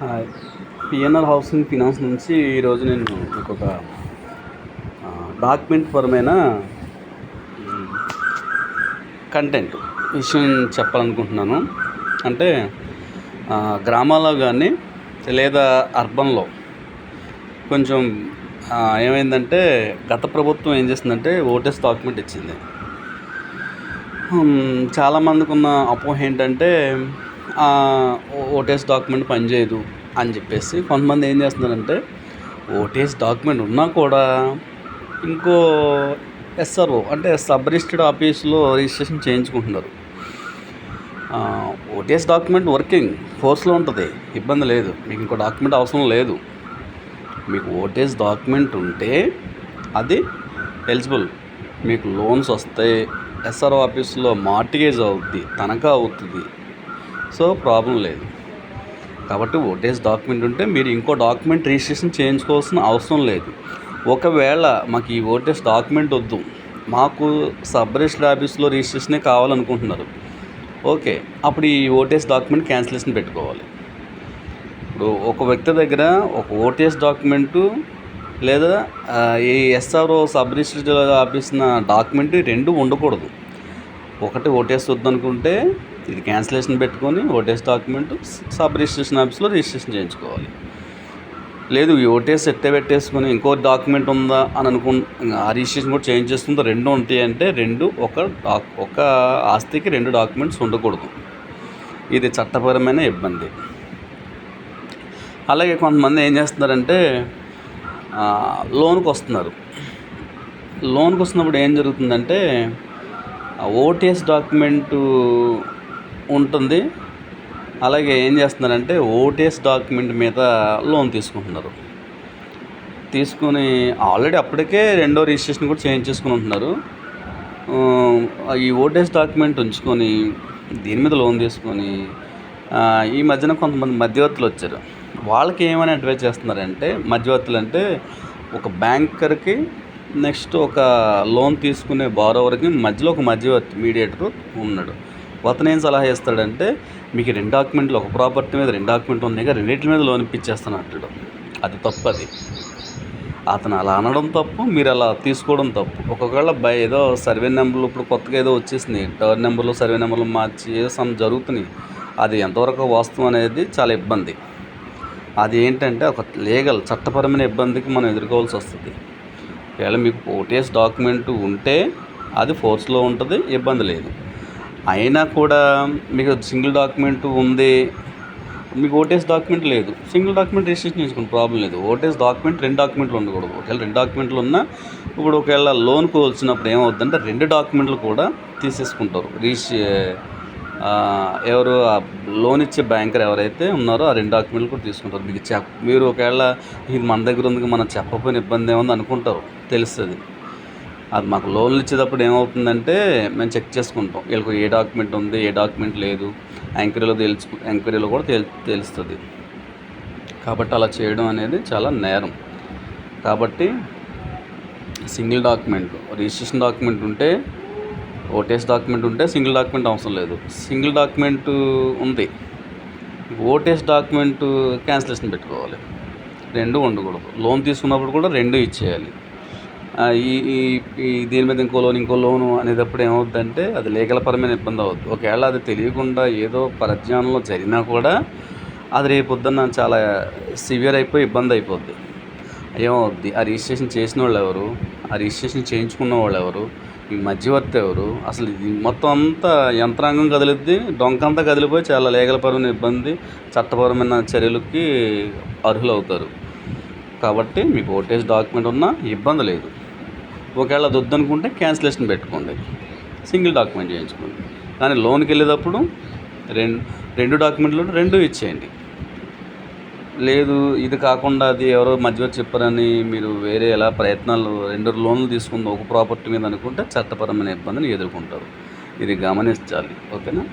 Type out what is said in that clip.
Hi PNR housing finance నుంచి ఈరోజు నేను మీకు ఒక డాక్యుమెంట్ పరమైన కంటెంట్ విషయం చెప్పాలనుకుంటున్నాను. అంటే గ్రామాల్లో కానీ లేదా అర్బన్లో కొంచెం ఏమైందంటే గత ప్రభుత్వం ఏం చేసిందంటే ఓటెస్ డాక్యుమెంట్ ఇచ్చింది. చాలామందికి ఉన్న అపోహ ఏంటంటే ఓటేస్ డాక్యుమెంట్ పనిచేయదు అని చెప్పేసి కొంతమంది ఏం చేస్తున్నారంటే ఓటేస్ డాక్యుమెంట్ ఉన్నా కూడా ఇంకో ఎస్ఆర్ఓ అంటే సబ్ రిజిస్టర్డ్ ఆఫీస్లో రిజిస్ట్రేషన్ చేయించుకుంటున్నారు ఓటీఎస్ డాక్యుమెంట్ వర్కింగ్ ఫోర్స్లో ఉంటుంది ఇబ్బంది లేదు మీకు ఇంకో డాక్యుమెంట్ అవసరం లేదు మీకు ఓటీఎస్ డాక్యుమెంట్ ఉంటే అది ఎలిజిబుల్ మీకు లోన్స్ వస్తాయి ఎస్ఆర్ఓ ఆఫీస్లో మార్టిగేజ్ అవుద్ది తనఖా అవుతుంది సో ప్రాబ్లం లేదు. కాబట్టి ఓటీఎస్ డాక్యుమెంట్ ఉంటే మీరు ఇంకో డాక్యుమెంట్ రిజిస్ట్రేషన్ చేయించుకోవాల్సిన అవసరం లేదు. ఒకవేళ మాకు ఈ ఓటేజ్ డాక్యుమెంట్ వద్దు మాకు సబ్ రిజిస్టర్ ఆఫీస్లో రిజిస్ట్రేషనే కావాలనుకుంటున్నారు. ఓకే అప్పుడు ఈ ఓటీఎస్ డాక్యుమెంట్ క్యాన్సిలేషన్ పెట్టుకోవాలి. ఇప్పుడు ఒక వ్యక్తి దగ్గర ఒక ఓటీఎస్ డాక్యుమెంటు లేదా ఈ ఎస్ఆర్ఓ సబ్ రిజిస్టర్ ఆఫీస్న డాక్యుమెంట్ రెండు ఉండకూడదు. ఒకటి ఓటీఎస్ వద్దనుకుంటే ఇది క్యాన్సిలేషన్ పెట్టుకొని ఓటీఎస్ డాక్యుమెంట్ సబ్ రిజిస్ట్రేషన్ ఆఫీస్లో రిజిస్ట్రేషన్ చేయించుకోవాలి. లేదు ఈ ఓటీఎస్ ఎట్టే పెట్టేసుకొని ఇంకో డాక్యుమెంట్ ఉందా అని అనుకు ఆ రిజిస్ట్రేషన్ కూడా చేంజ్ చేసుకుందా రెండు ఉంటాయి అంటే రెండు ఒక డాక్ ఒక ఆస్తికి రెండు డాక్యుమెంట్స్ ఉండకూడదు. ఇది చట్టపరమైన ఇబ్బంది. అలాగే కొంతమంది ఏం చేస్తున్నారంటే లోన్కి వస్తున్నారు. లోన్కి వస్తున్నప్పుడు ఏం జరుగుతుందంటే ఓటీఎస్ డాక్యుమెంటు ఉంటుంది. అలాగే ఏం చేస్తున్నారంటే ఓటీఎస్ డాక్యుమెంట్ మీద లోన్ తీసుకుంటున్నారు. తీసుకొని ఆల్రెడీ అప్పటికే రెండో రిజిస్ట్రేషన్ కూడా చేయించేసుకుని ఉంటున్నారు. ఈ ఓటీఎస్ డాక్యుమెంట్ ఉంచుకొని దీని మీద లోన్ తీసుకొని ఈ మధ్యన కొంతమంది మధ్యవర్తులు వచ్చారు. వాళ్ళకి ఏమని అడ్వైజ్ చేస్తున్నారంటే మధ్యవర్తులు అంటే ఒక బ్యాంకర్కి నెక్స్ట్ ఒక లోన్ తీసుకునే బారోవర్కి మధ్యలో ఒక మధ్యవర్తి మీడియేటర్ ఉన్నాడు. అతను ఏం సలహా ఇస్తాడంటే మీకు రెండు డాక్యుమెంట్లు ఒక ప్రాపర్టీ మీద రెండు డాక్యుమెంట్ ఉంది ఇంకా రెండింటి మీద లోన్ ఇప్పించేస్తాను అంటాడు. అది తప్పు అది. అతను అలా అనడం తప్పు మీరు అలా తీసుకోవడం తప్పు. ఒకవేళ బై ఏదో సర్వే నెంబర్లు ఇప్పుడు కొత్తగా ఏదో వచ్చేసింది టర్న్ నెంబర్లు సర్వే నెంబర్లు మార్చి ఏదో సమ్ జరుగుతున్నాయి అది ఎంతవరకు వాస్తవం అనేది చాలా ఇబ్బంది. అది ఏంటంటే ఒక లీగల్ చట్టపరమైన ఇబ్బందికి మనం ఎదుర్కోవాల్సి వస్తుంది. ఒకవేళ మీకు ఓటీఎస్ డాక్యుమెంట్ ఉంటే అది ఫోర్స్లో ఉంటుంది ఇబ్బంది లేదు. అయినా కూడా మీకు సింగిల్ డాక్యుమెంట్ ఉంది. మీకు ఓటీఎస్ డాక్యుమెంట్ లేదు. సింగిల్ డాక్యుమెంట్ రిజిస్ట్రేషన్ చేసుకుని ప్రాబ్లం లేదు. ఓటీఎస్ డాక్యుమెంట్ రెండు డాక్యుమెంట్లు ఉండకూడదు. ఒకవేళ రెండు డాక్యుమెంట్లు ఉన్నా ఇప్పుడు ఒకవేళ లోన్ కోల్చినప్పుడు ఏమవుతుందంటే రెండు డాక్యుమెంట్లు కూడా తీసేసుకుంటారు. రిజిస్ట్రే ఎవరు ఆ లోన్ ఇచ్చే బ్యాంకర్ ఎవరైతే ఉన్నారో ఆ రెండు డాక్యుమెంట్లు కూడా తీసుకుంటారు. మీకు చెప్ మీరు ఒకవేళ ఇది మన దగ్గర ఉంది మనం చెప్పకపోయిన ఇబ్బంది ఏముంది అనుకుంటారు. తెలుస్తుంది. అది మాకు లోన్లు ఇచ్చేటప్పుడు ఏమవుతుందంటే మేము చెక్ చేసుకుంటాం. వీళ్ళకి ఏ డాక్యుమెంట్ ఉంది ఏ డాక్యుమెంట్ లేదు ఎంక్వైరీలో తెలుసు ఎంక్వైరీలో కూడా తెలు తెలుస్తుంది. కాబట్టి అలా చేయడం అనేది చాలా నేరం. కాబట్టి సింగిల్ డాక్యుమెంట్ రిజిస్ట్రేషన్ డాక్యుమెంట్ ఉంటే ఓటేస్ డాక్యుమెంట్ ఉంటే సింగిల్ డాక్యుమెంట్ అవసరం లేదు. సింగిల్ డాక్యుమెంట్ ఉంది. ఓటేస్ డాక్యుమెంట్ క్యాన్సిలేషన్ పెట్టుకోవాలి. రెండు ఉండకూడదు. లోన్ తీసుకున్నప్పుడు కూడా రెండు ఇచ్చేయాలి. ఈ ఈ ఈ దీని మీద ఇంకో లోన్ ఇంకో లోను అనేటప్పుడు ఏమవుద్దంటే అది లీగల్ పరమైన ఇబ్బంది అవుద్ది. ఒకవేళ అది తెలియకుండా ఏదో పరిజ్ఞానంలో జరిగినా కూడా అది రేపు పొద్దున్న చాలా సివియర్ అయిపోయి ఇబ్బంది అయిపోద్ది. ఏమవుద్ది? ఆ రిజిస్ట్రేషన్ చేసిన వాళ్ళు ఎవరు? ఆ రిజిస్ట్రేషన్ చేయించుకున్న వాళ్ళు ఎవరు? ఈ మధ్యవర్తి ఎవరు? అసలు ఇది మొత్తం అంతా యంత్రాంగం కదిలిద్ది డొంకంతా కదిలిపోయి చాలా లీగల్ పరమైన ఇబ్బంది చట్టపరమైన చర్యలకి అర్హులవుతారు. కాబట్టి మీకు ఓటేజ్ డాక్యుమెంట్ ఉన్నా ఇబ్బంది లేదు. ఒకవేళ అది వద్దనుకుంటే క్యాన్సిలేషన్ పెట్టుకోండి. సింగిల్ డాక్యుమెంట్ చేయించుకోండి. కానీ లోన్కి వెళ్ళేటప్పుడు రెండు రెండు డాక్యుమెంట్లు రెండు ఇచ్చేయండి. లేదు ఇది కాకుండా అది ఎవరో మధ్య చెప్పారని మీరు వేరే ఎలా ప్రయత్నాలు రెండు లోన్లు తీసుకుందాం ఒక ప్రాపర్టీ మీద అనుకుంటే చట్టపరమైన ఇబ్బందిని ఎదుర్కొంటారు. ఇది గమనించాలి. ఓకేనా?